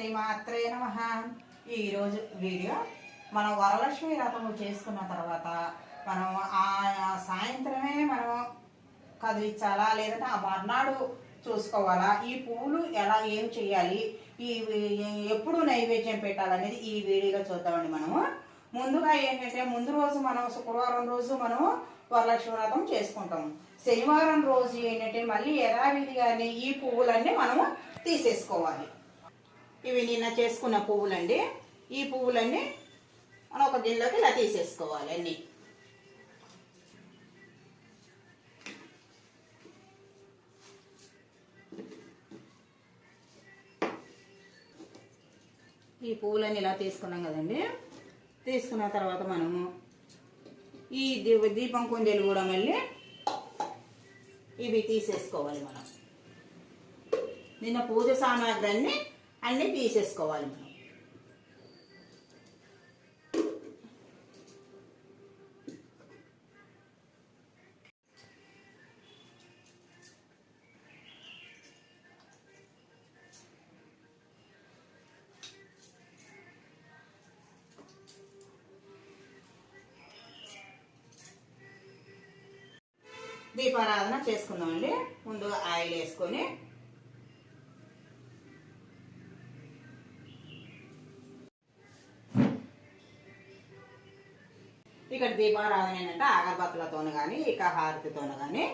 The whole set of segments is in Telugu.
శ్రీమాత్రే నమ. ఈరోజు వీడియో మనం వరలక్ష్మి వ్రతము చేసుకున్న తర్వాత మనం ఆ సాయంత్రమే మనం కదిలించాలా లేదంటే ఆ మర్నాడు చూసుకోవాలా ఈ పువ్వులు ఎలా ఏం చేయాలి ఈ ఈ- ఎప్పుడు నైవేద్యం పెట్టాలనేది ఈ వీడియోలో చూద్దామండి మనము. ముందుగా ఏంటంటే ముందు రోజు మనం శుక్రవారం రోజు మనం వరలక్ష్మి వ్రతం చేసుకుంటాము. శనివారం రోజు ఏంటంటే మళ్ళీ యథావిధిగానే ఈ పువ్వులన్నీ మనము తీసేసుకోవాలి. ఇవి నిన్న చేసుకున్న పువ్వులండి. ఈ పువ్వులన్నీ మనం ఒక గిన్నెలోకి ఇలా తీసేసుకోవాలి అన్నీ. ఈ పువ్వులన్నీ ఇలా తీసుకున్నాం కదండి. తీసుకున్న తర్వాత మనము ఈ దీప దీపం కుందేలు కూడా మళ్ళీ ఇవి తీసేసుకోవాలి మనం. నిన్న పూజ సామాగ్రి అన్నీ అన్నీ తీసేసుకోవాలి మనం. దీపారాధన చేసుకుందామండి. ముందుగా ఆయిల్ వేసుకొని ఇక్కడ దీపారాధన ఏంటంటే అగరబత్తులతోను కానీ ఇక హారతితోను కానీ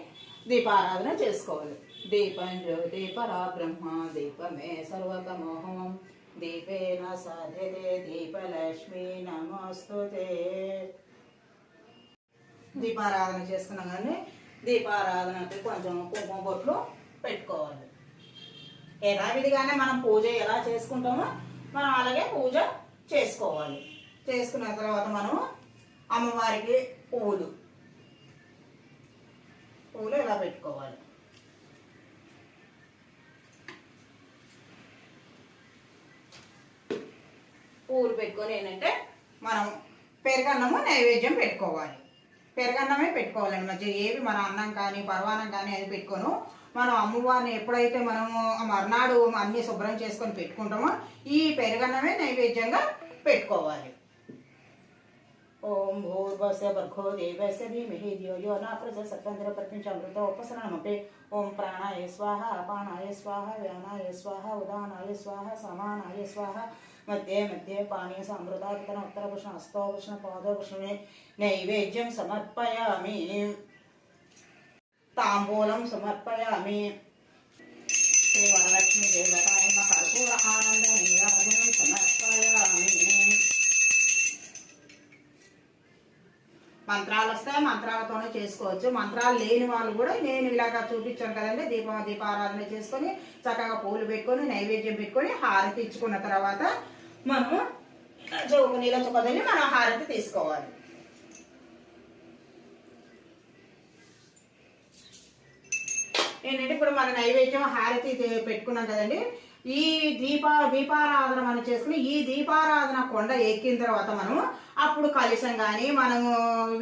దీపారాధన చేసుకోవాలి. దీపం దీపరా బ్రహ్మ దీపమే సర్వతమోహం. దీపేన సాధ్యతే దీపలక్ష్మి నమస్తుతే. దీపారాధన చేసుకున్నాం కానీ దీపారాధనకి కొంచెం కుంకుమ బొట్లు పెట్టుకోవాలి. యథావిధిగానే మనం పూజ ఎలా చేసుకుంటామో మనం అలాగే పూజ చేసుకోవాలి. చేసుకున్న తర్వాత మనం అమ్మవారికి పువ్వులు పువ్వులు ఇలా పెట్టుకోవాలి? పువ్వులు పెట్టుకొని ఏంటంటే మనం పెరగన్నము నైవేద్యం పెట్టుకోవాలి. పెరగన్నమే పెట్టుకోవాలండి. మధ్య ఏవి మన అన్నం కానీ పర్వాణం కానీ అది పెట్టుకోను. మనం అమ్మవారిని ఎప్పుడైతే మనము మర్నాడు అన్నీ శుభ్రం చేసుకొని పెట్టుకుంటామో ఈ పెరగన్నమే నైవేద్యంగా పెట్టుకోవాలి. ओम भूर्वस्य भर्गो देवस्य धीमहि धियो यो न प्रचोदयात्तन्द्रप्रपञ्चामृतोपसरणमपि ओम प्राणाय स्वाहा अपानाय स्वाहा व्यानाय स्वाहा, उदानाय स्वाहा, समानाय स्वाहा। मध्ये मध्ये पानीय सामृतार्पणोत्तरकृष्णस्तो कृष्णपादकृष्णे नैवेद्यं समर्पयामि। ताम्बूलं समर्पयामि। श्रीवरलक्ष्मीदेवताय कर्पूर आनन्दनीराजनं समर्पयामि। మంత్రాలు వస్తే మంత్రాలతోనే చేసుకోవచ్చు. మంత్రాలు లేని వాళ్ళు కూడా నేను ఇలాగా చూపించాను కదండి. దీప దీపారాధన చేసుకొని చక్కగా పూలు పెట్టుకొని నైవేద్యం పెట్టుకొని హారతి ఇచ్చుకున్న తర్వాత మనము చౌక నీళ్ళ చుక్కదని మనం హారతి తీసుకోవాలి. ఏంటంటే ఇప్పుడు మన నైవేద్యం హారతి పెట్టుకున్నాం కదండి. ఈ దీప దీపారాధన మనం చేసుకుని ఈ దీపారాధన కొండ ఎక్కిన తర్వాత మనము అప్పుడు కలుషం కానీ మనము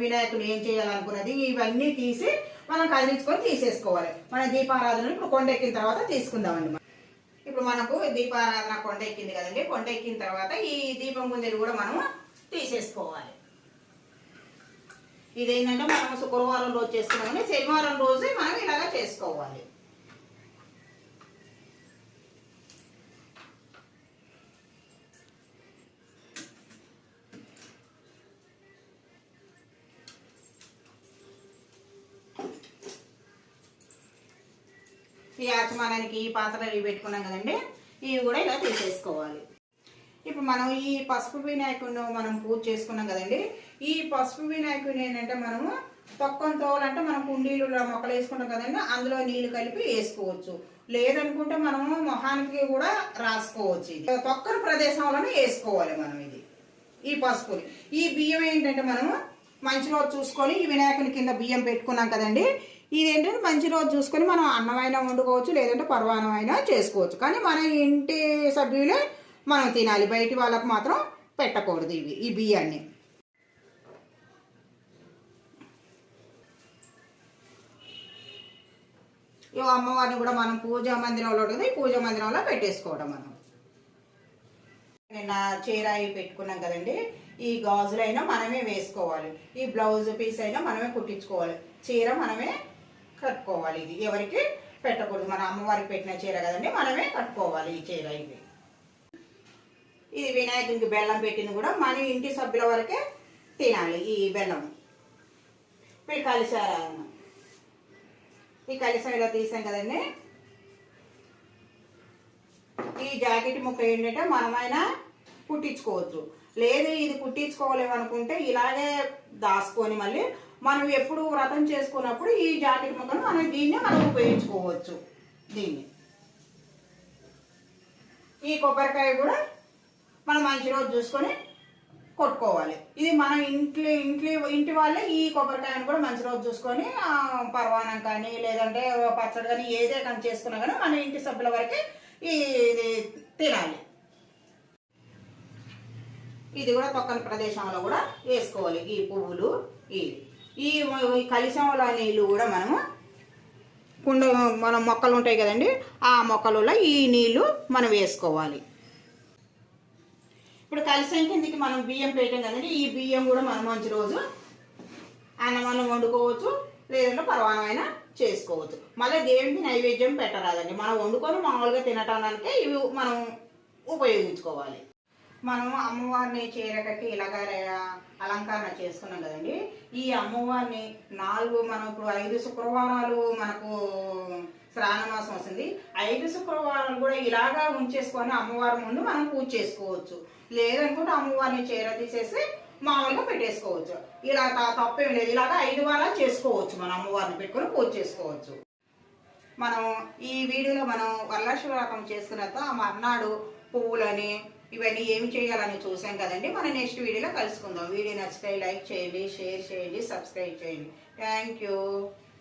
వినాయకుడు ఏం చేయాలనుకున్నది ఇవన్నీ తీసి మనం కదిలించుకొని తీసేసుకోవాలి. మన దీపారాధన ఇప్పుడు కొండ ఎక్కిన తర్వాత తీసుకుందామండి మనం. ఇప్పుడు మనకు దీపారాధన కొండ ఎక్కింది కదండి కొండ ఎక్కిన తర్వాత ఈ దీపం గుంజలు కూడా మనము తీసేసుకోవాలి. ఇదేంటంటే మనం శుక్రవారం రోజు చేసుకున్నామని శనివారం రోజు మనం ఇలాగ చేసుకోవాలి. ఈ ఆచమానానికి ఈ పాత్రలు ఇవి పెట్టుకున్నాం కదండి. ఇవి కూడా ఇలా తీసేసుకోవాలి. ఇప్పుడు మనం ఈ పసుపు వినాయకుడిని మనం పూజ చేసుకున్నాం కదండి. ఈ పసుపు వినాయకుడిని ఏంటంటే మనము తొక్కం తోలంటే మనం కుండీలు మొక్కలు వేసుకుంటాం కదండి. అందులో నీళ్ళు కలిపి వేసుకోవచ్చు. లేదనుకుంటే మనము మొహానికి కూడా రాసుకోవచ్చు ఇది. తొక్కని ప్రదేశంలోనే వేసుకోవాలి మనం ఇది. ఈ పసుపుని. ఈ బియ్యం ఏంటంటే మనము మంచి రోజు చూసుకొని ఈ వినాయకుని కింద బియ్యం పెట్టుకున్నాం కదండి. ఇది ఏంటంటే మంచి రోజు చూసుకొని మనం అన్నమైనా వండుకోవచ్చు లేదంటే పర్వాణం చేసుకోవచ్చు. కానీ మన ఇంటి సభ్యులే మనం తినాలి. బయటి వాళ్ళకు మాత్రం పెట్టకూడదు ఇవి ఈ బియ్యాన్ని. ఈ అమ్మవారిని కూడా మనం పూజా మందిరంలో ఉంటుంది. ఈ పూజా మందిరంలో పెట్టేసుకోవడం మనం. నిన్న చీర అవి పెట్టుకున్నాం కదండి. ఈ గాజులైనా మనమే వేసుకోవాలి. ఈ బ్లౌజ్ పీస్ అయినా మనమే కుట్టించుకోవాలి. చీర మనమే కట్టుకోవాలి. ఇది ఎవరికి పెట్టకూడదు. మన అమ్మవారికి పెట్టిన చీర కదండి మనమే కట్టుకోవాలి ఈ చీర ఇది. ఇది వినాయకునికి బెల్లం పెట్టింది కూడా మన ఇంటి సభ్యుల వరకే తినాలి ఈ బెల్లం. ఇప్పుడు కలిసారాయన ఈ కలిసం ఇలా తీసాం కదండి. ఈ జాకెట్ ముక్క ఏంటంటే మనమైనా కుట్టించుకోవచ్చు. లేదు ఇది కుట్టించుకోలేము అనుకుంటే ఇలాగే దాచుకొని మళ్ళీ మనం ఎప్పుడు వ్రతం చేసుకున్నప్పుడు ఈ జాతి ముక్కను మనం దీన్ని మనం ఉపయోగించుకోవచ్చు. దీన్ని. ఈ కొబ్బరికాయ కూడా మనం మంచి రోజు చూసుకొని కొట్టుకోవాలి. ఇది మన ఇంట్లో ఇంట్లో ఇంటి వాళ్ళే ఈ కొబ్బరికాయను కూడా మంచి రోజు చూసుకొని పర్వాణం కానీ లేదంటే పచ్చడి కానీ ఏదే కానీ చేసుకున్నా కానీ మన ఇంటి సభ్యుల వరకే ఈ ఇది తినాలి. ఇది కూడా తొక్కని ప్రదేశంలో కూడా వేసుకోవాలి. ఈ పువ్వులు ఇవి ఈ ఈ నీళ్ళు కూడా మనము కుండ మన మొక్కలు ఉంటాయి కదండి ఆ మొక్కలలో ఈ నీళ్ళు మనం వేసుకోవాలి. ఇప్పుడు కలిసం కిందకి మనం బియ్యం పెట్టాం కదండి ఈ బియ్యం కూడా మనం మంచి రోజు అన్నం మనం వండుకోవచ్చు లేదంటే పర్వాణమైన చేసుకోవచ్చు. మళ్ళీ దేవునికి నైవేద్యం పెట్టరాదండి. మనం వండుకొని మామూలుగా తినటానికే ఇవి మనం ఉపయోగించుకోవాలి. మనం అమ్మవారిని చీరకట్టి ఇలాగ అలంకరణ చేసుకున్నాం కదండి. ఈ అమ్మవారిని నాలుగు మనం ఇప్పుడు ఐదు శుక్రవారాలు మనకు శ్రావణ మాసం వస్తుంది. ఐదు శుక్రవారాలు కూడా ఇలాగా ఉంచేసుకొని అమ్మవారి ముందు మనం పూజ చేసుకోవచ్చు. లేదనుకుంటే అమ్మవారిని చీర తీసేసి మామూలుగా పెట్టేసుకోవచ్చు. ఇలా తప్పేం లేదు. ఇలాగా ఐదు వారాలు చేసుకోవచ్చు మనం అమ్మవారిని పెట్టుకొని పూజ చేసుకోవచ్చు. మనం ఈ వీడియోలో మనం వరలక్ష్మి వ్రతం చేసుకున్న తర్వాత మర్నాడు పువ్వులని ఇవన్నీ ఏమి చేయాలని చూసాం కదండి. మనం నెక్స్ట్ వీడియోలో కలుసుకుందాం. వీడియో నచ్చితే లైక్ చేయండి షేర్ చేయండి సబ్స్క్రైబ్ చేయండి. Thank you